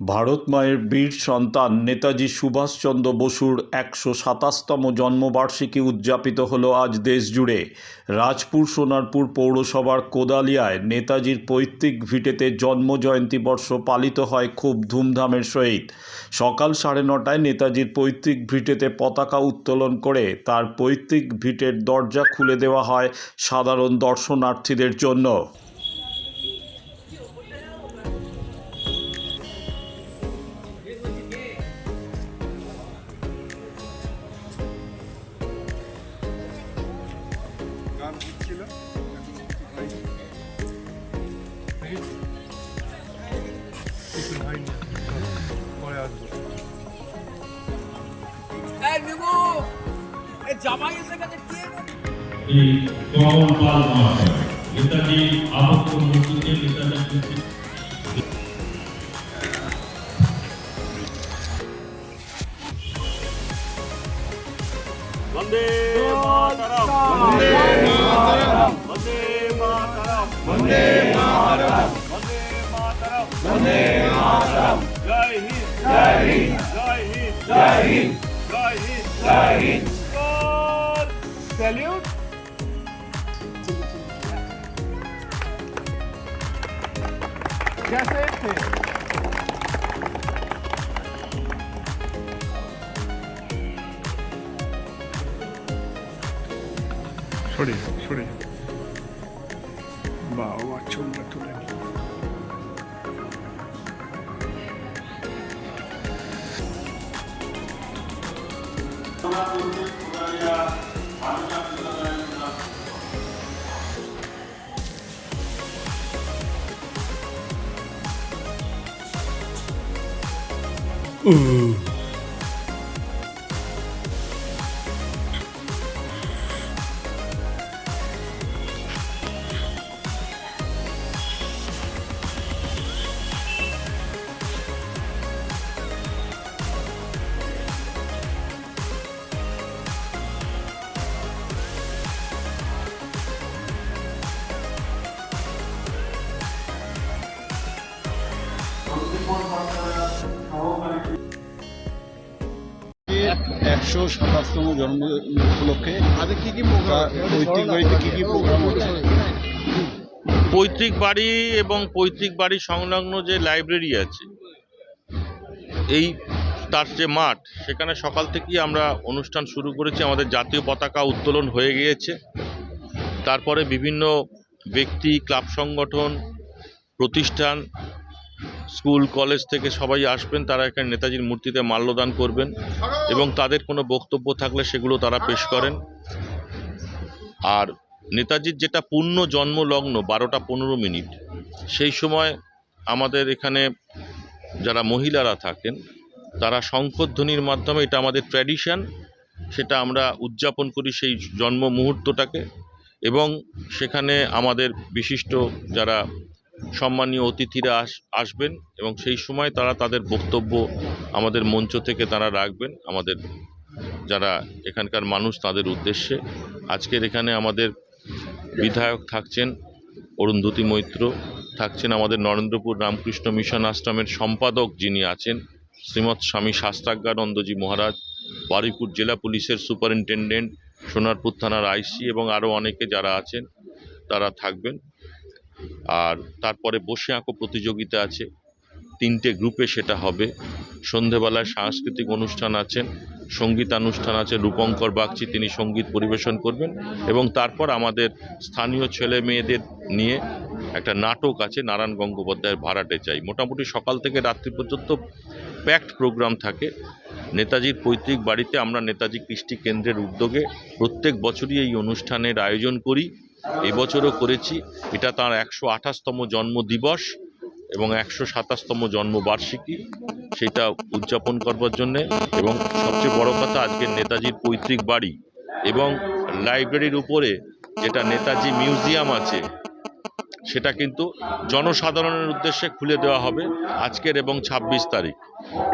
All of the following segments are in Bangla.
ভারত মায়ের বীর সন্তান নেতাজি সুভাষচন্দ্র বসুর একশো সাতাশতম জন্মবার্ষিকী উদযাপিত হলো আজ দেশ জুড়ে রাজপুর সোনারপুর পৌরসভার কোদালিয়ায় নেতাজির পৈতৃক ভিটেতে জন্মজয়ন্তী বর্ষ পালিত হয় খুব ধুমধামের সহিত। সকাল সাড়ে নটায় নেতাজির পৈতৃক ভিটেতে পতাকা উত্তোলন করে তার পৈতৃক ভিটের দরজা খুলে দেওয়া হয় সাধারণ দর্শনার্থীদের জন্য। জামাই এসে গেছে কে এই কমল Salute. Just a সরে যাও সরে যাও বাবা ছবিটা তুলে নি একশো সাতাশতম জন্ম উপলক্ষে আগে কি কি পৈতৃক বাড়িতে কি কি প্রোগ্রাম হচ্ছে? পৈতৃক বাড়ি এবং পৈতৃক বাড়ি সংলগ্ন যে লাইব্রেরি আছে এই তার যে মাঠ সেখানে সকাল থেকেই আমরা অনুষ্ঠান শুরু করেছি। আমাদের জাতীয় পতাকা উত্তোলন হয়ে গিয়েছে। তারপরে বিভিন্ন ব্যক্তি ক্লাব সংগঠন প্রতিষ্ঠান স্কুল, কলেজ থেকে সবাই আসবেন, তারা এখানে নেতাজির মূর্তিতে মাল্যদান করবেন এবং তাদের কোনো বক্তব্য থাকলে সেগুলো তারা পেশ করেন। আর নেতাজির যেটা পূর্ণ জন্মলগ্ন, বারোটা পনেরো মিনিট, সেই সময় আমাদের এখানে যারা মহিলারা থাকেন, তারা শঙ্খধ্বনির মাধ্যমে, এটা আমাদের ট্র্যাডিশন, সেটা আমরা উদযাপন করি সেই জন্ম মুহূর্তটাকে এবং সেখানে আমাদের বিশিষ্ট যারা সম্মানীয় অতিথিরা আস, আসবেন এবং সেই সময় তারা তাদের বক্তব্য আমাদের মঞ্চ থেকে তারা রাখবেন। আমাদের যারা এখানকার মানুষ তাদের উদ্দেশ্যে। আজকের এখানে আমাদের বিধায়ক থাকছেন অরুন্ধতী মৈত্র, থাকছেন আমাদের নরেন্দ্রপুর রামকৃষ্ণ মিশন আশ্রমের সম্পাদক যিনি আছেন শ্রীমৎ স্বামী শাস্ত্রাজ্ঞানন্দজি মহারাজ, বারুইপুর জেলা পুলিশের সুপারিনটেন্ডেন্ট, সোনারপুর থানার আইসি এবং আরও অনেকে যারা আছেন তারা থাকবেন। আর তারপরে বসে আঁকো প্রতিযোগিতা আছে। তিনটে গ্রুপে সেটা হবে। সন্ধেবেলায় সাংস্কৃতিক অনুষ্ঠান আছেন সঙ্গীতানুষ্ঠান আছে, রূপঙ্কর বাগচি তিনি সংগীত পরিবেশন করবেন এবং তারপর আমাদের স্থানীয় ছেলে মেয়েদের নিয়ে একটা নাটক আছে, নারায়ণ গঙ্গোপাধ্যায়ের ভাড়াটে চাই। মোটামুটি সকাল থেকে রাত্রি পর্যন্ত প্যাকড প্রোগ্রাম থাকে। নেতাজির পৈতৃক বাড়িতে আমরা নেতাজি কৃষ্টি কেন্দ্রের উদ্যোগে প্রত্যেক বছরই এই অনুষ্ঠানের আয়োজন করি। এবছরও করেছি। এটা তার একশো আঠাশতম জন্মদিবস এবং একশো সাতাশতম জন্মবার্ষিকী। সেটা উদযাপন করবার জন্যে এবং সবচেয়ে বড় কথা, আজকের নেতাজির পৈতৃক বাড়ি এবং লাইব্রেরির উপরে যেটা নেতাজি মিউজিয়াম আছে, সেটা কিন্তু জনসাধারণের উদ্দেশ্যে খুলে দেওয়া হবে আজকের এবং ছাব্বিশ তারিখ।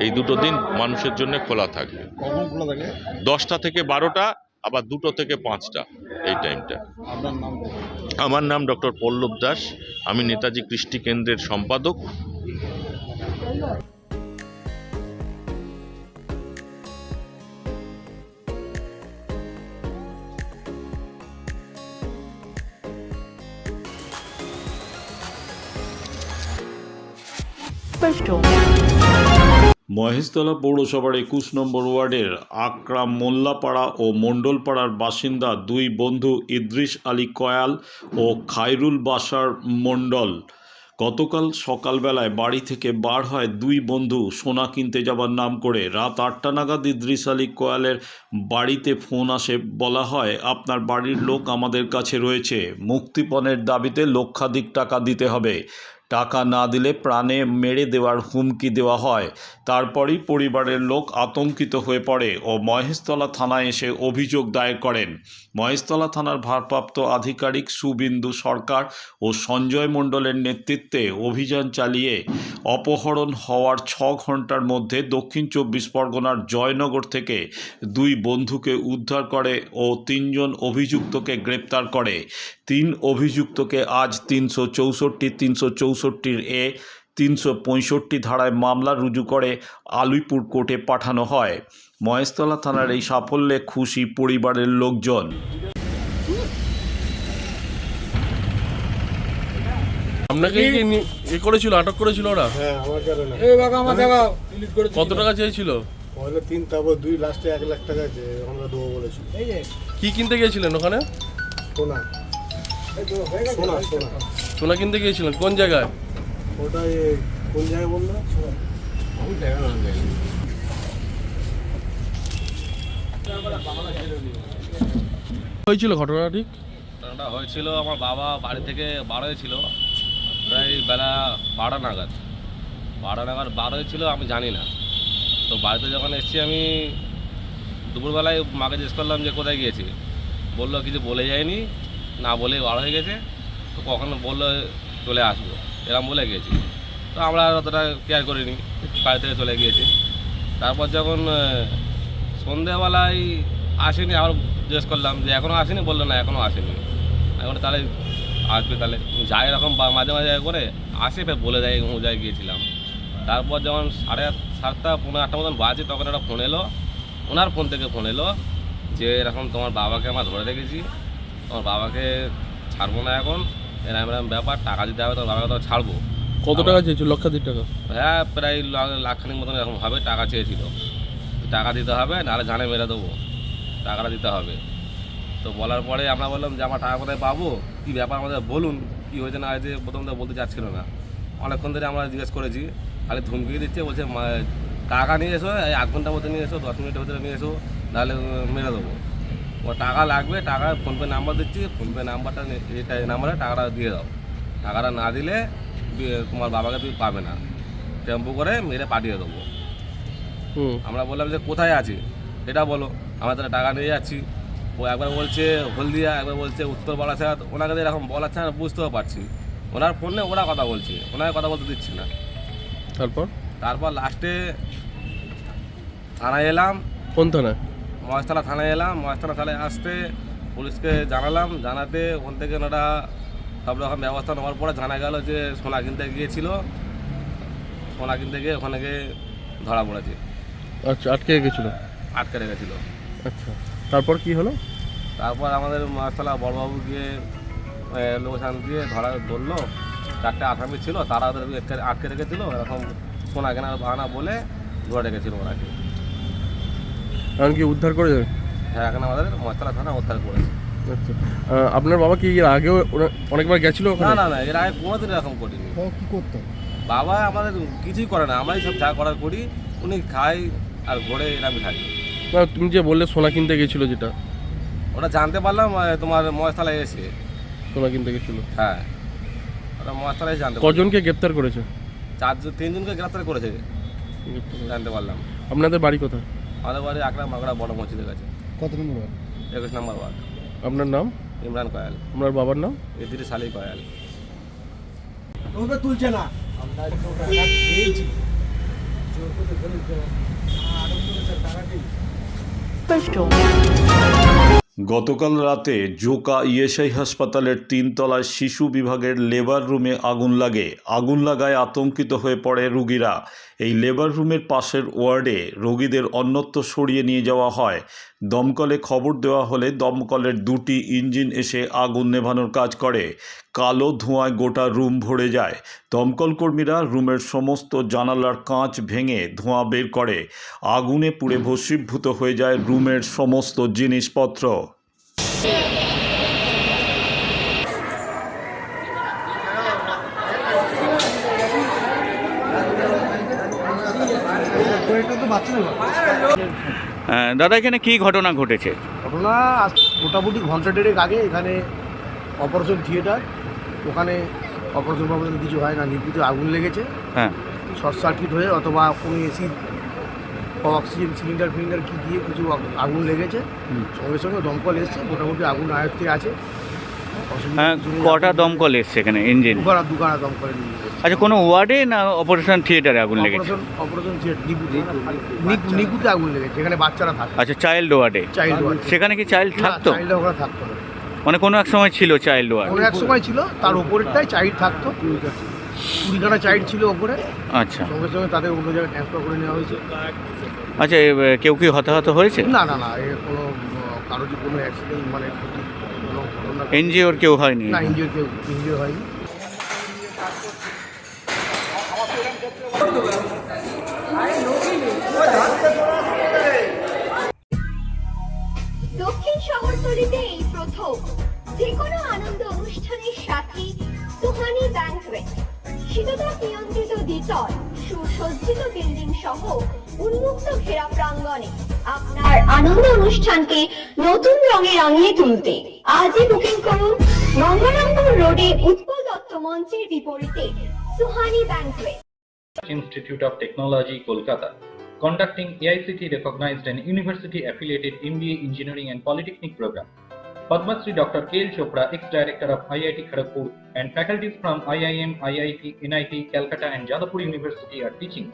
এই দুটো দিন মানুষের জন্য খোলা থাকবে। দশটা থেকে বারোটা আবার দুটো থেকে পাঁচটা এই টাইমটা আমার নাম ডক্টর পল্লব দাস। আমি নেতাজি কৃষ্টি কেন্দ্রের সম্পাদক। Special. মহেশতলা পৌরসভার একুশ নম্বর ওয়ার্ডের আকরাম মোল্লাপাড়া ও মণ্ডলপাড়ার বাসিন্দা দুই বন্ধু ইদ্রিস আলী কয়াল ও খায়রুল বাসার মণ্ডল। গতকাল সকালবেলায় বাড়ি থেকে বার হয় দুই বন্ধু সোনা কিনতে যাবার নাম করে। রাত আটটা নাগাদ ইদ্রিস আলী কয়ালের বাড়িতে ফোন আসে, বলা হয়, আপনার বাড়ির লোক আমাদের কাছে রয়েছে। মুক্তিপণের দাবিতে লক্ষাধিক টাকা দিতে হবে। টাকা না দিলে প্রাণে মেরে দেওয়ার হুমকি দেওয়া হয়। তারপরই পরিবারের লোক আতঙ্কিত হয়ে পড়ে ও মহেশতলা থানায় এসে অভিযোগ দায়ের করেন। মহেশতলা থানার ভারপ্রাপ্ত আধিকারিক সুবিন্দু সরকার ও সঞ্জয় মণ্ডলের নেতৃত্বে অভিযান চালিয়ে অপহরণ হওয়ার ছ ঘণ্টার মধ্যে দক্ষিণ চব্বিশ পরগনার জয়নগর থেকে দুই বন্ধুকে উদ্ধার করে ও তিনজন অভিযুক্তকে গ্রেপ্তার করে। তিন অভিযুক্তকে আজ তিনশো চৌষট্টি তিনশো চৌষট্টির এ তিনশো পঁয়ষট্টি ধারায় মামলা রুজু করে আলিপুর কোর্টে পাঠানো হয়। মহেশতলা থানার এই সাফল্যে খুশি পরিবারের লোকজন। আপনাকে কি নি- এ করেছিল আটক করেছিল ওরা? হ্যাঁ আমার কারণে এই বাবা আমার দেখা ডিলিট করে কত টাকা চেয়েছিল? তিন তারপর দুই লাস্টে এক লাখ টাকা আছে আমরা দেবো বলেছি কি কিনতে গিয়েছিলেন ওখানে? সোনা। সোনা সোনা। সোনা কিনতে গিয়েছিলেন? কোন জায়গায়? ওটা কোন জায়গায় বলল? আমি না। হয়েছিল ঘটনা ঠিক? ঘটনাটা হয়েছিল আমার বাবা বাড়ি থেকে বার হয়েছিল। প্রায় বেলা বারোটা নাগাদ। বারোটা নাগাদ বার হয়েছিল আমি জানি না। তো বাড়িতে যখন এসেছি আমি দুপুরবেলায় মাকে জিজ্ঞেস করলাম যে কোথায় গিয়েছি বলল কিছু বলে যায়নি। না বলে বার হয়ে গেছে, তো কখনো বলল চলে আসব এরকম বলে গিয়েছি তো আমরা আর অতটা কেয়ার করিনি, বাড়ি থেকে চলে গিয়েছি। তারপর যখন সন্ধেবেলায় আসেনি, আবার জিজ্ঞেস করলাম যে এখনও আসেনি? বলল না এখনও আসেনি। এখন তাহলে আসবে তাহলে। যাই এরকম বা- মাঝে মাঝে করে আসে, ফের বলে দেয় জায়গায় গিয়েছিলাম। তারপর যখন সাড়ে সাতটা পনেরো আটটা মতন বাজে, তখন একটা ফোন এলো। ওনার ফোন থেকে ফোন এলো যে, এরকম তোমার বাবাকে আমরা ধরে রেখেছি। তোমার বাবাকে ছাড়বো না এখন। এরকম এরকম ব্যাপার টাকা দিতে হবে তোর বাবাকে তো ছাড়বো। কত টাকা চেয়েছিল? লক্ষাধিক টাকা? হ্যাঁ প্রায় লাখখানিক মতন এরকম হবে টাকা চেয়েছিল। টাকা দিতে হবে নাহলে জানে মেরে দেবো। টাকাটা দিতে হবে। তো বলার পরে আমরা বললাম যে আমার টাকা কোথায় পাবো? কী ব্যাপার আমাদের? বলুন কী হয়েছে না হয়েছে? প্রথম তো বলতে চাচ্ছিল না। অনেকক্ষণ ধরে আমরা জিজ্ঞেস করেছি খালি ধুমকি দিচ্ছে বলছে টাকা নিয়ে এসো এই আধ ঘণ্টার মধ্যে নিয়ে এসো দশ মিনিটের ভিতরে নিয়ে এসো নাহলে মেরে দেবো। ও টাকা লাগবে টাকা ফোনপে নাম্বার দিচ্ছি ফোনপে নাম্বারটা এটা এই নাম্বারে টাকাটা দিয়ে দাও। টাকাটা না দিলে তোমার বাবাকে তুমি পাবে না। টেম্পু করে মেরে পাঠিয়ে দেবো। হুম। আমরা বললাম যে কোথায় আছি? এটা বলো। আমরা তাহলে টাকা নিয়ে যাচ্ছি। ও একবার বলছে হলদিয়া একবার বলছে উত্তর বারাসাত ওনাকে এরকম বলাচ্ছে না বুঝতেও পারছি। ওনার ফোনে ওরা কথা বলছে। ওনাকে কথা বলতে দিচ্ছি না। তারপর? তারপর লাস্টে থানায় এলাম। কোন থানায় মহেশতলা থানায় এলাম মহেশতলা থানায় আসতে পুলিশকে জানালাম জানাতে ওখান থেকে ওনারা সব রকম ব্যবস্থা নেওয়ার পরে জানা গেল যে সোনা কিনতে গিয়েছিল। সোনা কিনতে গিয়ে ওখানে গিয়ে ধরা পড়েছে। আচ্ছা আটকে গেছিল? আটকে রেখেছিল। আচ্ছা তারপর কি হলো? তারপর আমাদের মাছতলা বড়বাবু গিয়ে লোকেশান দিয়ে ধরা ধরলো। চারটে আসামি ছিল তারা ওদের আটকে- আটকে রেখেছিল এরকম সোনা কেনার বাহানা বলে ধরে রেখেছিল ওনাকে। এখন কি উদ্ধার করে যাবে হ্যাঁ এখন আমাদের মাছতলা থানা উদ্ধার করেছে। আচ্ছা। আপনার বাবা কি এর আগেও ওরা- অনেকবার গেছিল না ওখানে? না না এর আগে কোনোদিন এরকম করিনি। ও কি করতো? বাবা আমাদের কিছুই করে না আমরাই সব যা করার করি উনি খাই আর ঘোরে এরকম থাকি না তুমি যে বললে সোনা কিনতে গেছিল যেটা। ওটা জানতে পারলাম তোমার মহেশতলায় এসে। সোনা কিনতে গেছিল। হ্যাঁ ওটা মহেশতলায় জানতে পারলাম। কজনকে গ্রেপ্তার করেছে? চারজন তিনজনকে গ্রেফতার করেছে গ্রেপ্তার করেছে। জানতে পারলাম। আপনাদের বাড়ি কোথায়? আমাদের বাড়ি আকড়া মাগড়া বড় মসজিদের কাছে। কত নম্বর ওয়ার্ড? একুশ নম্বর ওয়ার্ড। আপনার নাম? ইমরান কয়াল। আপনার বাবার নাম? ইদ্রিস আলী কয়াল। তুলছে না। গতকাল রাতে জোকা ইএসআই হাসপাতালের তিনতলায় শিশু বিভাগের লেবার রুমে আগুন লাগে। আগুন লাগায় আতঙ্কিত হয়ে পড়ে রুগীরা। এই লেবার রুমের পাশের ওয়ার্ডে রোগীদের অন্যত্র সরিয়ে নিয়ে যাওয়া হয়। দমকলে খবর দেওয়া হলে দমকলের দুটি ইঞ্জিন এসে আগুন নেভানোর কাজ করে। কালো ধোঁয়ায় গোটা রুম ভরে যায়। দমকল কর্মীরা রুমের সমস্ত জানালার কাঁচ ভেঙে ধোঁয়া বের করে। আগুনে পুড়ে ভস্মীভূত হয়ে যায় রুমের সমস্ত জিনিসপত্র। দাদা এখানে কি ঘটনা ঘটেছে? ঘটনা মোটামুটি ঘণ্টা দেড়েক আগে এখানে অপারেশন থিয়েটার ওখানে অপারেশন ফপারেশন কিছু হয় না নির্বিত আগুন লেগেছে। হ্যাঁ। শর্ট সার্কিট হয়ে অথবা কোনো এসি অক্সিজেন সিলিন্ডার ফিলিন্ডার কি দিয়ে কিছু আগ- আগুন লেগেছে। সঙ্গে সঙ্গে দমকল এসছে মোটামুটি আগুন আয়ত্তে আছে অসুবিধা হ্যাঁ কিছু নেই। কটা দমকল এসছে এখানে ইঞ্জিন দুখানা দুখানা দমকলে আচ্ছা কোনো ওয়ার্ডে না অপারেশন থিয়েটারে আগুন লেগেছে? অপারেশন অপারেশন থিয়েটার নিকুতে নিকু- নিকুতে আগুন লেগেছে যেখানে বাচ্চারা থাকে। আচ্ছা চাইল্ড ওয়ার্ডে চাইল্ড ওয়ার্ড সেখানে কি চাইল্ড থাকতো? চাইল্ড ওখানে থাকতো না। মানে কোনো এক সময় ছিল চাইল্ড ওয়ার্ড কোনো এক সময় ছিল তার উপরেরটাই চাইল্ড থাকতো। কুড়িখানা চাইল্ড ছিল ওপরে। আচ্ছা। সঙ্গে সঙ্গে তাদের অন্য জায়গায় ট্রান্সফার করে নেওয়া হয়েছে। আচ্ছা এ, কেউ কি হতাহত হয়েছে? না না না এ কোনো আহ, কারোর যে কোনো অ্যাক্সিডেন্ট মানে এনজিওর কেউ হয়নি। না ইঞ্জিওর কেউ ইঞ্জিওর হয়নি। দক্ষিণ শহরতলিতে এই প্রথম যে কোনো আনন্দ অনুষ্ঠানের সাথে সুহানি ব্যাংকুয়েট শীততাপ নিয়ন্ত্রিত দ্বিতল সুসজ্জিত বিল্ডিং সহ উন্মুক্ত ঘেরা প্রাঙ্গণে আপনার আনন্দ অনুষ্ঠানকে নতুন রঙে রাঙিয়ে তুলতে আজই বুকিং করুন গঙ্গারামপুর রোডে উৎপল দত্ত মঞ্চের বিপরীতে Suhani banquet Institute of Technology, Kolkata, conducting AICT recognized and university affiliated MBA Engineering and Polytechnic program. Padma Shri Dr. K. L. Chopra, ex-director of IIT Kharagpur, and faculties from IIM, IIT, NIT, Calcutta, and Jadavpur University are teaching.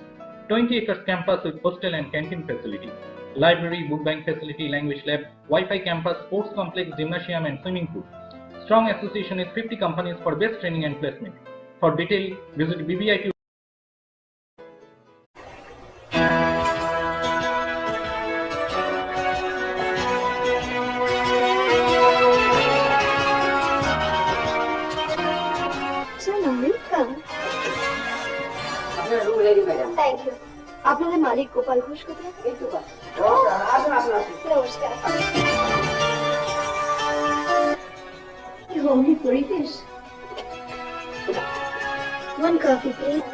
20 acres campus with hostel and canteen facility, library, book bank facility, language lab, Wi-Fi campus, sports complex, gymnasium and swimming pool. Strong association is 50 companies for best training and placement. For detail, visit BBIQ. Thank you. আপনাদের মালিক গোপাল ঘোষ কোথায়? নমস্কার। কি হোমলি পরিবেশ। One coffee, please.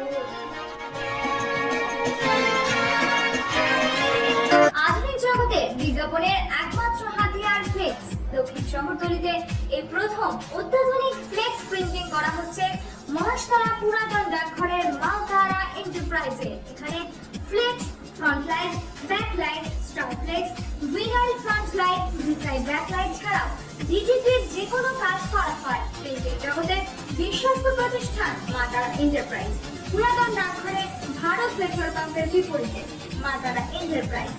আধুনিক জগতে বিজ্ঞাপনের একমাত্র হাতিয়ার ফ্লেক্স দক্ষিণ শহরতলিতে এই প্রথম অত্যাধুনিক ফ্লেক্স প্রিন্টিং করা হচ্ছে মহাশতলা পুরাতন ডাকঘরের মালতারা এন্টারপ্রাইজে এখানে flex front light back light, star flex, winner front light design back light ছাড়াও ডিজিটির যে কোনো কাজ করা হয় প্রিন্টিং জগতের বিশ্বস্ত প্রতিষ্ঠান মাতারা এন্টারপ্রাইজ পুরাতন ডাকঘরে ভারত পেট্রোল পাম্পের বিপরীতে মাতারা এন্টারপ্রাইজ